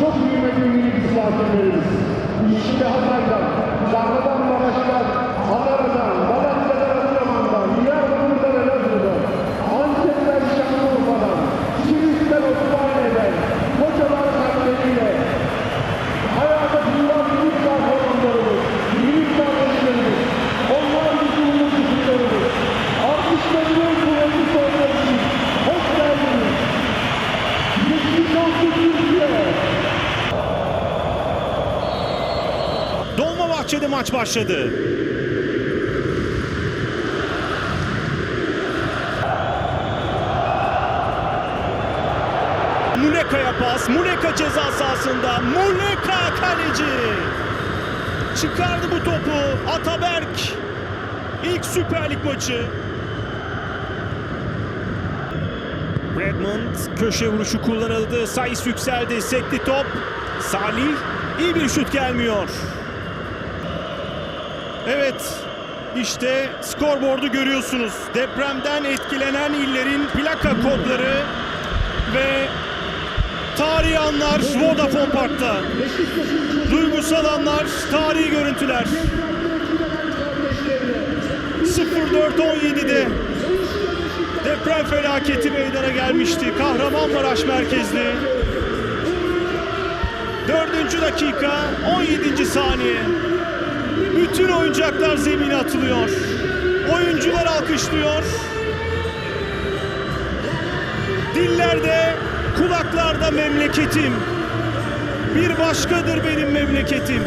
çok kıymetli misafirlerimiz. İşte Hatay'dan, Şahradan Maraş'tan, başladı. Muleka'ya pas. Muleka ceza sahasında. Muleka kaleci. Çıkardı bu topu. Ataberk. İlk Süper Lig maçı. Redmond köşe vuruşu kullanıldı. Sayıs yükseldi. Sekti top. Salih iyi bir şut gelmiyor. Evet, işte skorboardu görüyorsunuz. Depremden etkilenen illerin plaka kodları ve tarihi anlar Vodafone Park'ta. Duygusal anlar, tarihi görüntüler. 04.17'de deprem felaketi meydana gelmişti. Kahramanmaraş merkezli. 4. dakika 17. saniye. Bütün oyuncaklar zemine atılıyor. Oyuncular alkışlıyor. Dillerde, kulaklarda memleketim. Bir başkadır benim memleketim.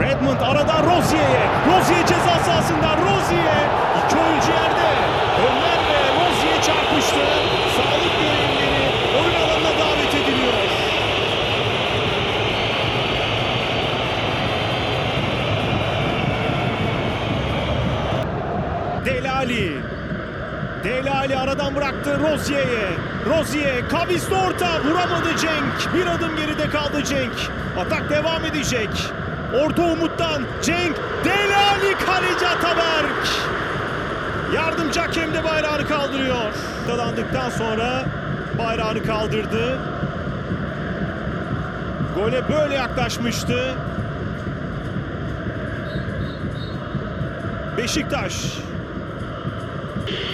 Redmond arada Rozier'e. Rozier ceza sahasında Rozier. İki oyuncu yerde. Ömer ve Rozier çarpıştı. Aradan bıraktı Rozier'e. Rozier kavisli orta vuramadı Cenk. Bir adım geride kaldı Cenk. Atak devam edecek. Orta umuttan Cenk. Delali kaleci Ataberk. Yardımcı hakem de bayrağını kaldırıyor. Dalandıktan sonra bayrağını kaldırdı. Gole böyle yaklaşmıştı. Beşiktaş.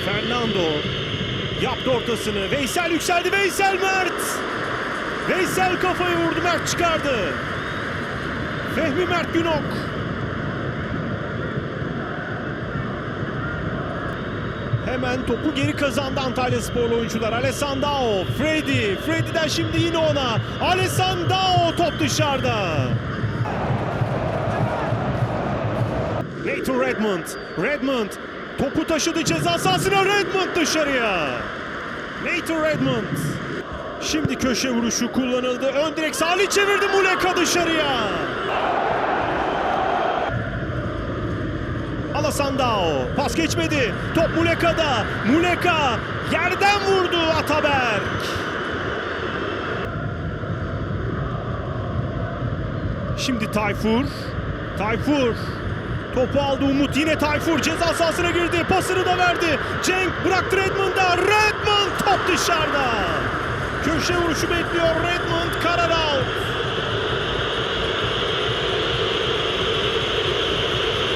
Fernando yaptı ortasını. Veysel yükseldi. Veysel Mert. Veysel kafayı vurdu. Mert çıkardı. Fehmi Mert Günok. Hemen topu geri kazandı Antalya Sporlu oyuncular. Alessandro, Freddy. Freddy'den şimdi yine ona. Alessandro top dışarıda. Nathan Redmond. Redmond topu taşıdı ceza sahasına Redmond dışarıya. Nathan Redmond. Şimdi köşe vuruşu kullanıldı. Ön direk Salih çevirdi Muleka dışarıya. Alasandao pas geçmedi. Top Muleka'da. Muleka yerden vurdu Ataberk. Şimdi Tayfur. Tayfur. Topu aldı Umut. Yine Tayfur ceza sahasına girdi. Pasını da verdi. Cenk bıraktı Redmond'a. Redmond top dışarıda. Köşe vuruşu bekliyor Redmond. Karar out.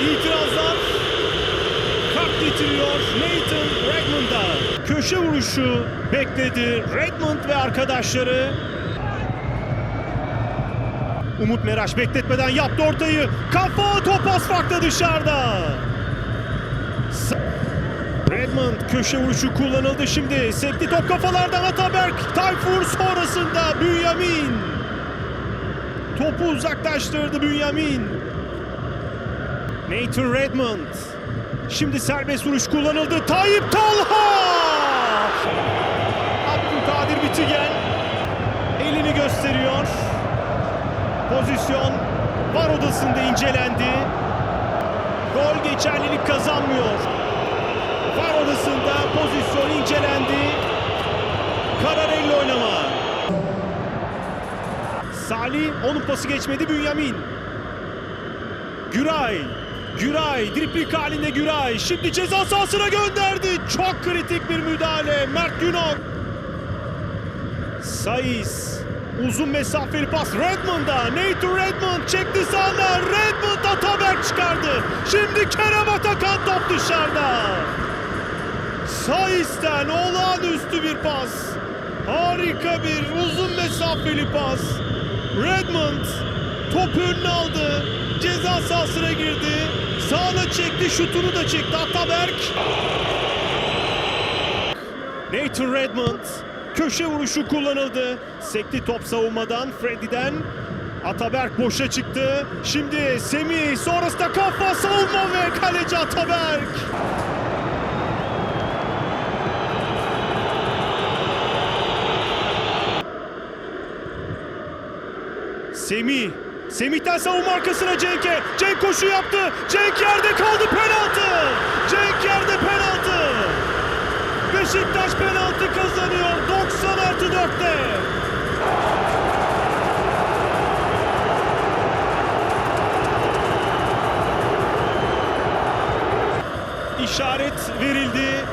İtirazlar kart getiriyor Nathan Redmond'a. Köşe vuruşu bekledi Redmond ve arkadaşları. Umut Meraş bekletmeden yaptı ortayı. Kafa top az farkla dışarıda. Redmond köşe vuruşu kullanıldı şimdi. Sekti top kafalardan Ataberk. Tayfur sonrasında Bünyamin. Topu uzaklaştırdı Bünyamin. Nathan Redmond. Şimdi serbest vuruş kullanıldı. Tayyip Talha. Abdülkadir Bitigen elini gösteriyor. Pozisyon var odasında incelendi. Gol geçerlilik kazanmıyor. Var odasında pozisyon incelendi. Karar elle oynama. Salih onun pası geçmedi Bünyamin. Güray Güray, driplik halinde Güray. Şimdi ceza sahasına gönderdi. Çok kritik bir müdahale. Mert Günok. Saiz. Uzun mesafeli pas Redmond'a. Nathan Redmond çekti sağına. Redmond Ataberk çıkardı. Şimdi Kerem Atakan top dışarıda. Saiz'den olağanüstü bir pas. Harika bir uzun mesafeli pas. Redmond topu önüne aldı. Ceza sahasına girdi. Sağına çekti, şutunu da çekti Ataberk. Nathan Redmond köşe vuruşu kullanıldı. Sekti top savunmadan Freddy'den. Ataberk boşa çıktı. Şimdi Semih sonrasında kafa savunma ve kaleci Ataberk. Semih. Semih'ten savunma arkasına Cenk'e. Cenk koşu yaptı. Cenk yerde kaldı penaltı. Cenk yerde. Beşiktaş penaltı kazanıyor 90 artı 4'te. İşaret verildi.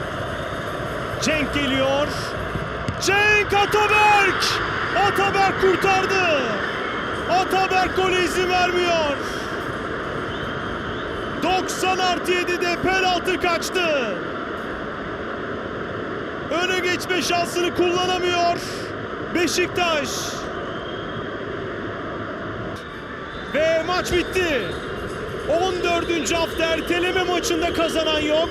Cenk geliyor. Cenk Ataberk! Ataberk kurtardı. Ataberk gole izin vermiyor. 90 artı 7'de penaltı kaçtı. Öne geçme şansını kullanamıyor. Beşiktaş. Ve maç bitti. 14. hafta erteleme maçında kazanan yok.